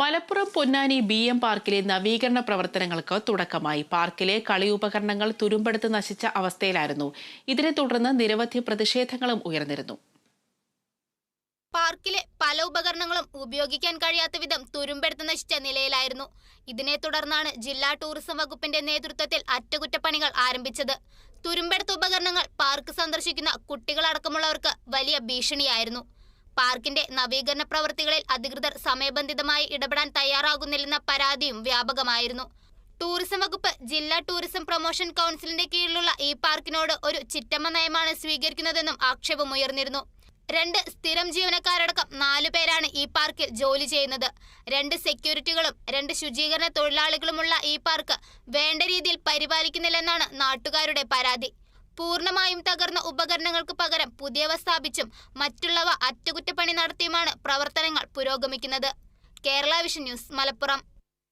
Malappuram Ponnani B M പാർക്കിലെ നവീകരണ പ്രവർത്തനങ്ങൾക്ക് തുടക്കമായി. പാർക്കിലെ കളിയുപകരണങ്ങൾ തുരുമ്പെടുത്ത് നശിച്ച അവസ്ഥയിലായിരുന്നു. ഇതിനെ തുടർന്ന് നിരവധി പ്രതിഷേധങ്ങളും ഉയർന്നിരുന്നു. പാർക്കിലെ പല ഉപകരണങ്ങളും ഉപയോഗിക്കാൻ കഴിയാത്ത വിധം തുരുമ്പെടുത്ത് നശിച്ച നിലയിലായിരുന്നു. ഇതിനെ തുടർന്നാണ് ജില്ലാ ടൂറിസം വകുപ്പിന്റെ നേതൃത്വത്തിൽ അറ്റകുറ്റപ്പണികൾ ആരംഭിച്ചത്. തുരുമ്പെടുത്ത ഉപകരണങ്ങൾ പാർക്ക് സന്ദർശിക്കുന്ന കുട്ടികളടക്കമുള്ളവർക്ക് വലിയ ഭീഷണിയായിരുന്നു. പാർക്കിന്റെ നവീകരണ പ്രവൃത്തികളിൽ അധികൃതർ സമയബന്ധിതമായി ഇടപെടാൻ തയ്യാറാകുന്നില്ലെന്ന പരാതിയും വ്യാപകമായിരുന്നു. ടൂറിസം വകുപ്പ് ജില്ലാ ടൂറിസം പ്രൊമോഷൻ കൗൺസിലിന്റെ കീഴിലുള്ള ഈ പാർക്കിനോട് ഒരു ചിറ്റമ്മ നയമാണ് സ്വീകരിക്കുന്നതെന്നും ആക്ഷേപമുയർന്നിരുന്നു. രണ്ട് സ്ഥിരം ജീവനക്കാരടക്കം നാലു പേരാണ് ഈ പാർക്കിൽ ജോലി ചെയ്യുന്നത്. രണ്ട് സെക്യൂരിറ്റികളും രണ്ട് ശുചീകരണ തൊഴിലാളികളുമുള്ള ഈ പാർക്ക് വേണ്ട രീതിയിൽ പരിപാലിക്കുന്നില്ലെന്നാണ് നാട്ടുകാരുടെ പരാതി. പൂർണമായും തകർന്ന ഉപകരണങ്ങൾക്ക് പകരം പുതിയവ സ്ഥാപിച്ചും മറ്റുള്ളവ അറ്റകുറ്റപ്പണി നടത്തിയുമാണ് പ്രവർത്തനങ്ങൾ പുരോഗമിക്കുന്നത്. Kerala vision news Malappuram.